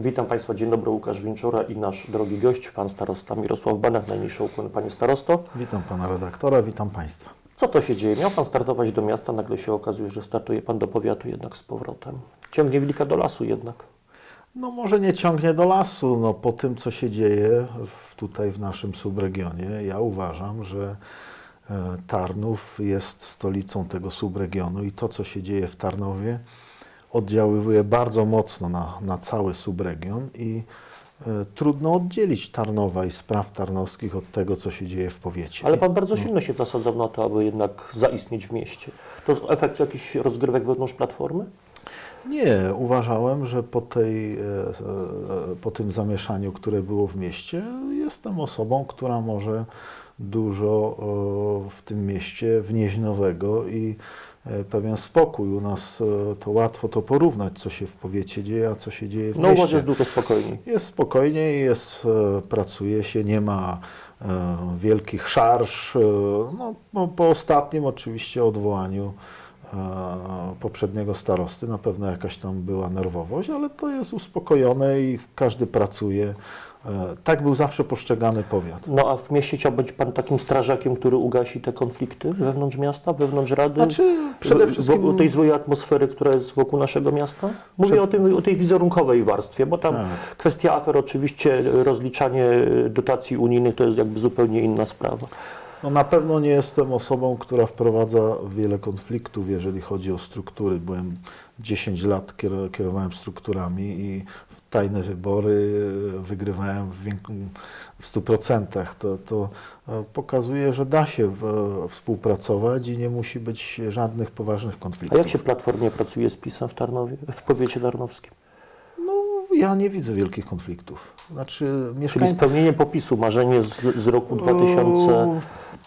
Witam Państwa, dzień dobry, Łukasz Winczura i nasz drogi gość, Pan Starosta Mirosław Banach. Najmniejszy ukłon Panie Starosto. Witam pana redaktora, witam państwa. Co to się dzieje? Miał Pan startować do miasta, nagle się okazuje, że startuje Pan do powiatu jednak z powrotem. Ciągnie wilka do lasu jednak. No może nie ciągnie do lasu, no po tym co się dzieje w, tutaj w naszym subregionie, ja uważam, że e, Tarnów jest stolicą tego subregionu i to co się dzieje w Tarnowie oddziaływuje bardzo mocno na, na cały subregion i e, trudno oddzielić Tarnowa i spraw tarnowskich od tego co się dzieje w powiecie. Ale Pan bardzo silno się zasadzał na to, aby jednak zaistnieć w mieście. To jest efekt jakichś rozgrywek wewnątrz Platformy? Nie, uważałem, że po, tej, e, e, po tym zamieszaniu, które było w mieście, jestem osobą, która może dużo w tym mieście wnieść nowego i pewien spokój. U nas e, to łatwo to porównać, co się w powiecie dzieje, a co się dzieje w No mieście. jest dużo spokojniej. Jest spokojniej, jest, e, pracuje się, nie ma e, wielkich szarż. E, no, no, po ostatnim oczywiście odwołaniu e, poprzedniego starosty na pewno jakaś tam była nerwowość, ale to jest uspokojone i każdy pracuje. E, tak był zawsze postrzegany powiat. No a w mieście chciał być Pan takim strażakiem, który ugasi te konflikty wewnątrz miasta, wewnątrz Rady? Znaczy przede wszystkim... Wokół tej złej atmosfery, która jest wokół naszego miasta? Mówię Przed- o, tym, o tej wizerunkowej warstwie, bo tam Tak. kwestia afer, oczywiście rozliczanie dotacji unijnych to jest jakby zupełnie inna sprawa. No na pewno nie jestem osobą, która wprowadza wiele konfliktów, jeżeli chodzi o struktury. Byłem 10 lat, kier- kierowałem strukturami i tajne wybory e, wygrywałem w, wiek- w 100%. To, to e, pokazuje, że da się e, współpracować i nie musi być żadnych poważnych A konfliktów. jak się Platformie pracuje z PiSem w w powiecie tarnowskim? No, ja nie widzę wielkich konfliktów. Znaczy, Czyli mieszkańcy... spełnienie popisu, marzenie z, z roku 2005,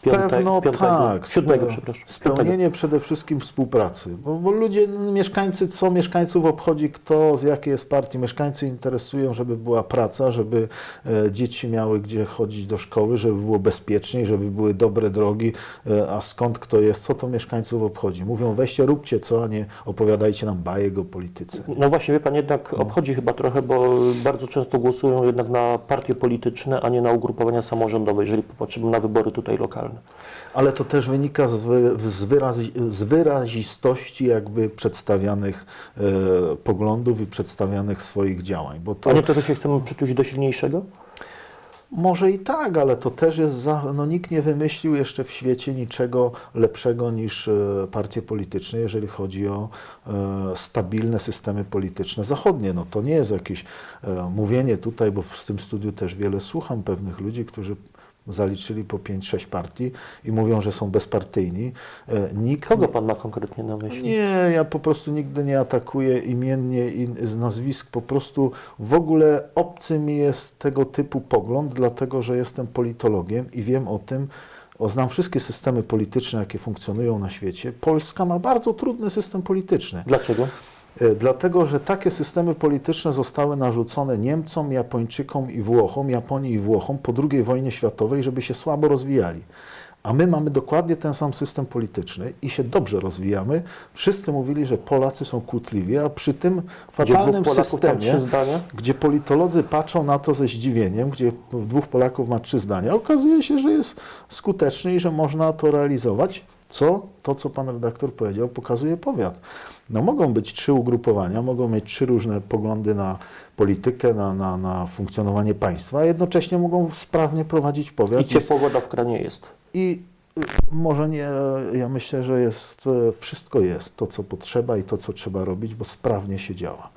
Pewno tak. 7, Spe- przepraszam. Spełnienie przede wszystkim współpracy, bo, bo ludzie, no, mieszkańcy, co mieszkańców obchodzi, kto z jakiej jest partii. Mieszkańcy interesują, żeby była praca, żeby e, dzieci miały gdzie chodzić do szkoły, żeby było bezpieczniej, żeby były dobre drogi, e, a skąd kto jest, co to mieszkańców obchodzi. Mówią, weźcie, róbcie co, a nie opowiadajcie nam bajek o polityce. No właśnie, wie Pan, jednak obchodzi chyba trochę, bo bardzo często głosują jednak na partie polityczne, a nie na ugrupowania samorządowe, jeżeli popatrzymy na wybory tutaj lokalne. Ale to też wynika z, wy, z, wyrazi, z wyrazistości jakby przedstawianych e, poglądów i przedstawianych swoich działań. Bo to A nie to, że się chcemy przytulić do silniejszego? Może i tak, ale to też jest, za, no nikt nie wymyślił jeszcze w świecie niczego lepszego niż e, partie polityczne, jeżeli chodzi o e, stabilne systemy polityczne zachodnie. No to nie jest jakieś e, mówienie tutaj, bo w tym studiu też wiele słucham pewnych ludzi, którzy zaliczyli po 5-6 partii i mówią, że są bezpartyjni. E, Nikt Kogo Pan ma konkretnie na myśli? nie, ja po prostu nigdy nie atakuję imiennie i z nazwisk. Po prostu w ogóle obcy mi jest tego typu pogląd, dlatego że jestem politologiem i wiem o tym, o, znam wszystkie systemy polityczne, jakie funkcjonują na świecie. Polska ma bardzo trudny system polityczny. Dlaczego? E, Dlatego, że takie systemy polityczne zostały narzucone Niemcom, Japończykom i Włochom, Japonii i Włochom po II wojnie światowej, żeby się słabo rozwijali. A my mamy dokładnie ten sam system polityczny i się dobrze rozwijamy. Wszyscy mówili, że Polacy są kłótliwi, a przy tym Gdzie fatalnym tam systemie, gdzie politolodzy patrzą na to ze zdziwieniem, gdzie dwóch Polaków ma trzy zdania, okazuje się, że jest skuteczny i że można to realizować. Co? To, co pan redaktor powiedział, pokazuje powiat. No mogą być trzy ugrupowania, mogą mieć trzy różne poglądy na politykę, na, na, na funkcjonowanie państwa, a jednocześnie mogą sprawnie prowadzić powiat. I ciepła woda w kranie jest. I y, może nie, ja myślę, że jest, e, wszystko jest, to co potrzeba i to co trzeba robić, bo sprawnie się działa.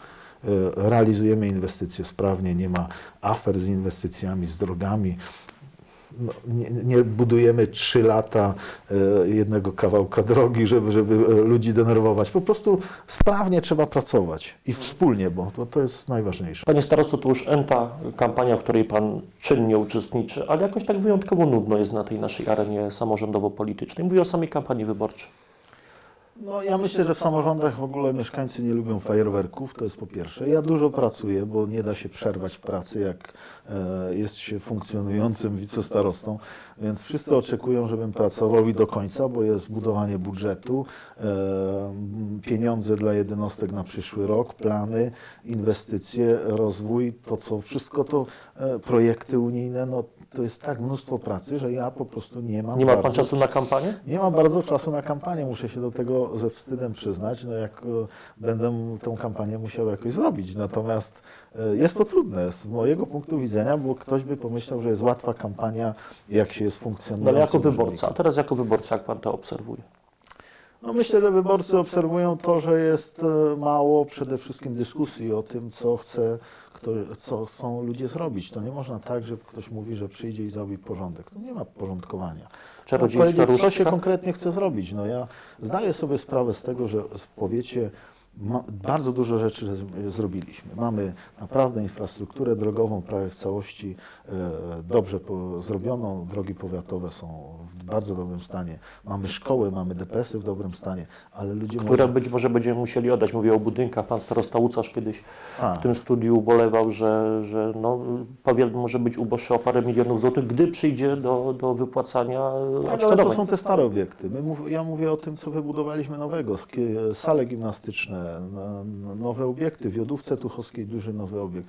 E, Realizujemy inwestycje sprawnie, nie ma afer z inwestycjami, z drogami. No, nie, nie budujemy trzy lata e, jednego kawałka drogi, żeby, żeby e, ludzi denerwować. Po prostu sprawnie trzeba pracować i wspólnie, bo to, to jest najważniejsze. Panie starosto, to już enta kampania, w której Pan czynnie uczestniczy, ale jakoś tak wyjątkowo nudno jest na tej naszej arenie samorządowo-politycznej. Mówię o samej kampanii wyborczej. No ja myślę, że w samorządach w ogóle mieszkańcy nie lubią fajerwerków, to jest po pierwsze. Ja dużo pracuję, bo nie da się przerwać w pracy, jak e, jest się funkcjonującym wicestarostą, więc wszyscy oczekują, żebym pracował i do końca, bo jest budowanie budżetu, e, pieniądze dla jednostek na przyszły rok, plany, inwestycje, rozwój, to co, wszystko to e, projekty unijne, no to jest tak mnóstwo pracy, że ja po prostu nie mam Nie ma pan czasu na kampanię? nie mam bardzo czasu na kampanię, muszę się do tego ze wstydem przyznać, no jak e, będę tą kampanię musiał jakoś zrobić. Natomiast e, jest to trudne z mojego punktu widzenia, bo ktoś by pomyślał, że jest łatwa kampania, jak się jest No, ale funkcjonującym jako wyborca, a teraz jako wyborca, jak pan to obserwuje? No myślę, że wyborcy obserwują to, że jest e, mało przede wszystkim dyskusji o tym, co chce, kto, co chcą ludzie zrobić. To nie można tak, że ktoś mówi, że przyjdzie i zrobi porządek. To nie ma porządkowania. Trzeba powiedzieć, co się konkretnie chce zrobić. No ja zdaję sobie sprawę z tego, że w powiecie bardzo dużo rzeczy zrobiliśmy. Mamy naprawdę infrastrukturę drogową prawie w całości e, dobrze zrobioną. Drogi powiatowe są w bardzo dobrym stanie. Mamy szkoły, mamy DPS-y w dobrym stanie, ale ludzie Które może- być może będziemy musieli oddać. Mówię o budynkach. Pan starosta Łucasz kiedyś A. w tym studiu ubolewał, że, że no, powiat może być uboższy o parę milionów złotych, gdy przyjdzie do, do wypłacania Tak, ale to są te stare obiekty. My ja mówię o tym, co wybudowaliśmy nowego. Sale gimnastyczne, no- no- nowe obiekty. W Jodówce Tuchowskiej duży nowy obiekt.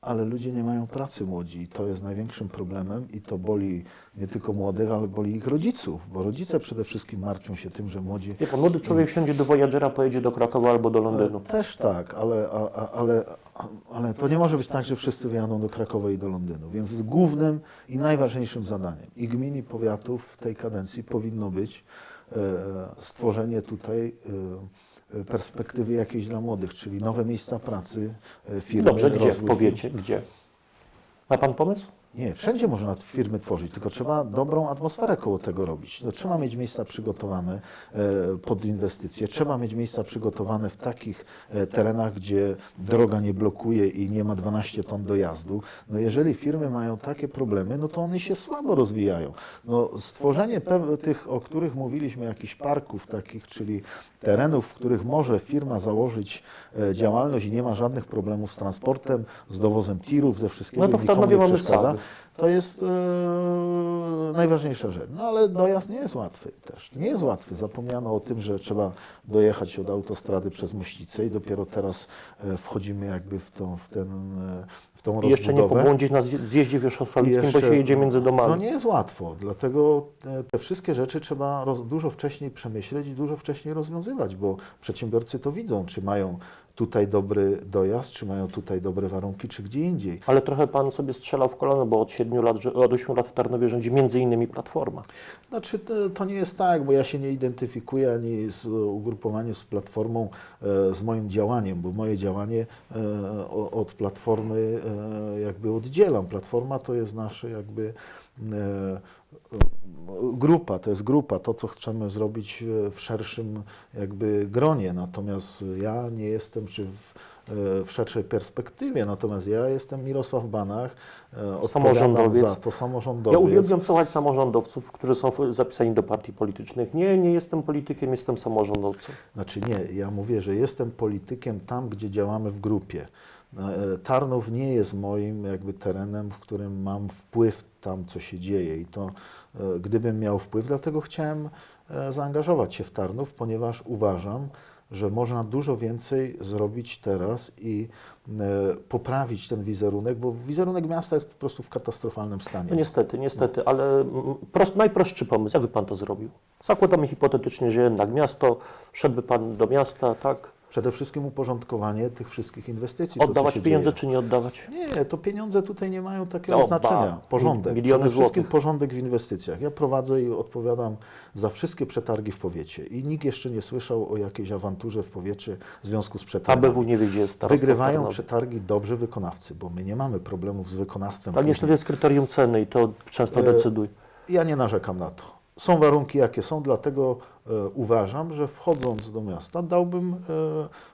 Ale ludzie nie mają pracy młodzi i to jest największym problemem i to boli nie tylko młodych, ale boli ich rodziców, bo rodzice przede wszystkim martwią się tym, że młodzi... Wie pan, młody człowiek wsiądzie do Voyagera, pojedzie do Krakowa albo do Londynu. Też tak, ale, a, a, ale, ale to nie może być tak, że wszyscy wyjadą do Krakowa i do Londynu. Więc głównym i najważniejszym zadaniem i gmin i powiatów w tej kadencji powinno być e, stworzenie tutaj e, perspektywy jakiejś dla młodych, czyli nowe miejsca pracy, e, firmy. Dobrze, gdzie? W rozwój powiecie? Gdzie? Ma pan pomysł? Nie, wszędzie można firmy tworzyć, tylko trzeba dobrą atmosferę koło tego robić. No, trzeba mieć miejsca przygotowane e, pod inwestycje, trzeba mieć miejsca przygotowane w takich e, terenach, gdzie droga nie blokuje i nie ma 12 ton dojazdu. No, jeżeli firmy mają takie problemy, no to one się słabo rozwijają. No, stworzenie tych, o których mówiliśmy, jakichś parków takich, czyli terenów, w których może firma założyć e, działalność i nie ma żadnych problemów z transportem, z dowozem tirów, ze wszystkiego. No to w Tarnowie mamy. To jest e, najważniejsza rzecz. No ale dojazd nie jest łatwy też. Nie jest łatwy. Zapomniano o tym, że trzeba dojechać od autostrady przez Mościcę i dopiero teraz e, wchodzimy jakby w, tą, w, ten, e, w tą I jeszcze nie rozbudowę. pobłądzić na zje- zjeździe wierzchosławickim, bo się jedzie między domami. No nie jest łatwo, dlatego te, te wszystkie rzeczy trzeba roz, dużo wcześniej przemyśleć i dużo wcześniej rozwiązywać, bo przedsiębiorcy to widzą, czy mają tutaj dobry dojazd, czy mają tutaj dobre warunki, czy gdzie indziej. Ale trochę pan sobie strzelał w kolano, bo od 7 lat, od 8 lat w Tarnowie rządzi między innymi Platforma. Znaczy, to, to nie jest tak, bo ja się nie identyfikuję ani z ugrupowaniem, z Platformą, e, z moim działaniem, bo moje działanie e, od Platformy e, jakby oddzielam. Platforma to jest nasze jakby grupa, to jest grupa, to co chcemy zrobić e, w szerszym jakby gronie, natomiast ja nie jestem, czy w, e, w szerszej perspektywie, natomiast ja jestem Mirosław Banach, e, Samorządowiec. za to samorządowiec. Ja uwielbiam słuchać samorządowców, którzy są zapisani do partii politycznych. Nie, nie jestem politykiem, jestem samorządowcem. Znaczy nie, ja mówię, że jestem politykiem tam, gdzie działamy w grupie. E, Tarnów nie jest moim jakby terenem, w którym mam wpływ tam, co się dzieje i to e, gdybym miał wpływ, dlatego chciałem e, zaangażować się w Tarnów, ponieważ uważam, że można dużo więcej zrobić teraz i e, poprawić ten wizerunek, bo wizerunek miasta jest po prostu w katastrofalnym stanie. No niestety, niestety, ale mm, prost, najprostszy pomysł, jakby pan to zrobił? Zakładamy hipotetycznie, że jednak miasto, wszedłby pan do miasta, tak? Przede wszystkim uporządkowanie tych wszystkich inwestycji. Oddawać pieniądze dzieje. czy nie oddawać? Nie, to pieniądze tutaj nie mają takiego O, ba, znaczenia. Porządek. miliony Przede wszystkim złotych. porządek w inwestycjach. Ja prowadzę i odpowiadam za wszystkie przetargi w powiecie i nikt jeszcze nie słyszał o jakiejś awanturze w powiecie w związku z przetargami. ABW nie wie, gdzie jest Wygrywają Tarnowa. przetargi dobrzy wykonawcy, bo my nie mamy problemów z wykonawstwem. Ale niestety jest kryterium ceny i to często E, decyduje. Ja nie narzekam na to. Są warunki, jakie są, dlatego uważam, że wchodząc do miasta dałbym,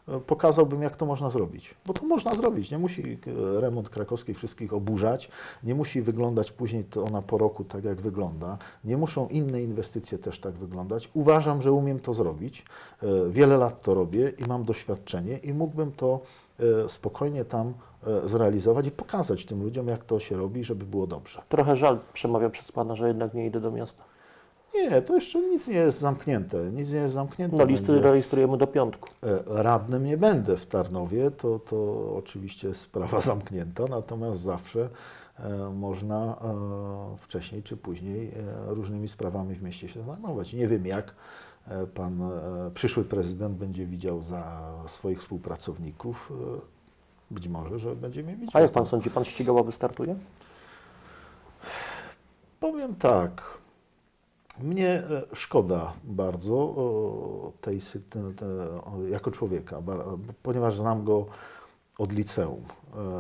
e, e, pokazałbym jak to można zrobić. Bo to można zrobić. Nie musi e, remont krakowski wszystkich oburzać, nie musi wyglądać później to ona po roku tak jak wygląda. Nie muszą inne inwestycje też tak wyglądać. Uważam, że umiem to zrobić. E, Wiele lat to robię i mam doświadczenie i mógłbym to e, spokojnie tam e, zrealizować i pokazać tym ludziom, jak to się robi, żeby było dobrze. Trochę żal przemawia przez Pana, że jednak nie idę do miasta. Nie, to jeszcze nic nie jest zamknięte. Nic nie jest zamknięte. No listy Będzie- rejestrujemy do piątku. E, Radnym nie będę w Tarnowie, to, to oczywiście sprawa zamknięta, natomiast zawsze e, można e, wcześniej czy później różnymi sprawami w mieście się zajmować. Nie wiem jak pan przyszły prezydent będzie widział za swoich współpracowników. Być może, że będzie mnie widział. A jak Pan sądzi, Pan Ścigała wystartuje? Powiem tak. Mnie e, szkoda bardzo o, tej jako człowieka, ponieważ znam go od liceum.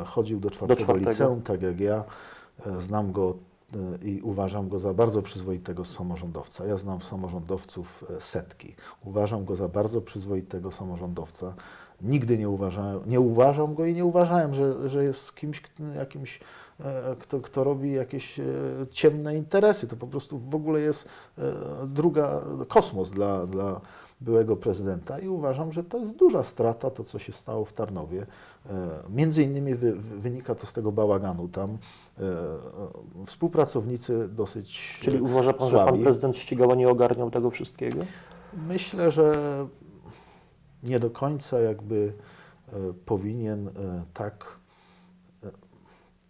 E, Chodził do czwartego, czwartego. liceum, tak jak ja. E, Znam go e, i uważam go za bardzo przyzwoitego samorządowca. Ja znam samorządowców e, setki. Uważam go za bardzo przyzwoitego samorządowca. Nigdy nie uważałem, nie uważam go i nie uważałem, że, że jest kimś, jakimś, e, kto, kto robi jakieś e, ciemne interesy. To po prostu w ogóle jest e, druga kosmos dla, dla byłego prezydenta i uważam, że to jest duża strata, to co się stało w Tarnowie. E, Między innymi wy- wynika to z tego bałaganu tam. E, e, Współpracownicy dosyć Czyli uważa Pan, że Pan słabi. prezydent Ścigała nie ogarniał tego wszystkiego? Myślę, że nie do końca jakby e, powinien tak,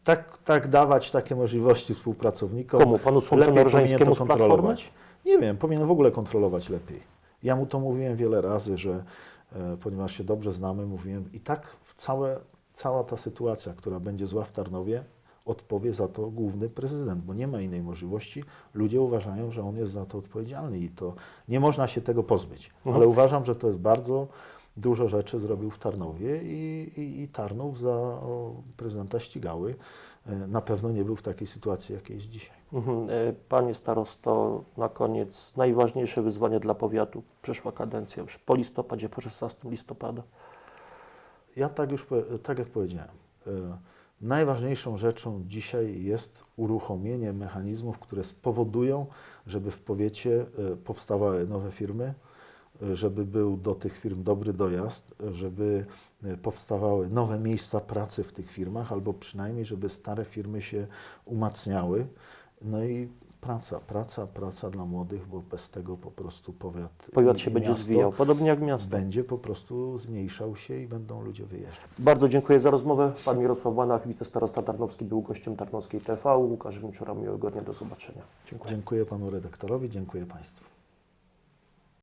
tak, tak dawać takie możliwości współpracownikom. Komu? Panu Platformy? kontrolować. Nie wiem, powinien w ogóle kontrolować lepiej. Ja mu to mówiłem wiele razy, że e, ponieważ się dobrze znamy, mówiłem i tak w całe, cała ta sytuacja, która będzie zła w Tarnowie, odpowie za to główny prezydent, bo nie ma innej możliwości. Ludzie uważają, że on jest za to odpowiedzialny i to nie można się tego pozbyć. Mhm. Ale uważam, że to jest bardzo dużo rzeczy zrobił w Tarnowie i, i, i Tarnów za o, prezydenta ścigały. E, Na pewno nie był w takiej sytuacji, jakiej jest dzisiaj. Mhm. E, Panie starosto, na koniec najważniejsze wyzwanie dla powiatu. Przyszła kadencja już po listopadzie, po 16 listopada. Ja tak już, tak jak powiedziałem, e, najważniejszą rzeczą dzisiaj jest uruchomienie mechanizmów, które spowodują, żeby w powiecie e, powstawały nowe firmy, e, żeby był do tych firm dobry dojazd, e, żeby powstawały nowe miejsca pracy w tych firmach, albo przynajmniej, żeby stare firmy się umacniały. No i praca, praca, praca dla młodych, bo bez tego po prostu powiat, Powiat i- się będzie zwijał, podobnie jak miasto. będzie po prostu zmniejszał się i będą ludzie wyjeżdżać. Bardzo dziękuję za rozmowę. Pan Mirosław Banach, wicestarosta Tarnowski, był gościem Tarnowskiej TV. Łukasz Winczura, miłego dnia, do zobaczenia. Dziękuję. Dziękuję panu redaktorowi, dziękuję państwu.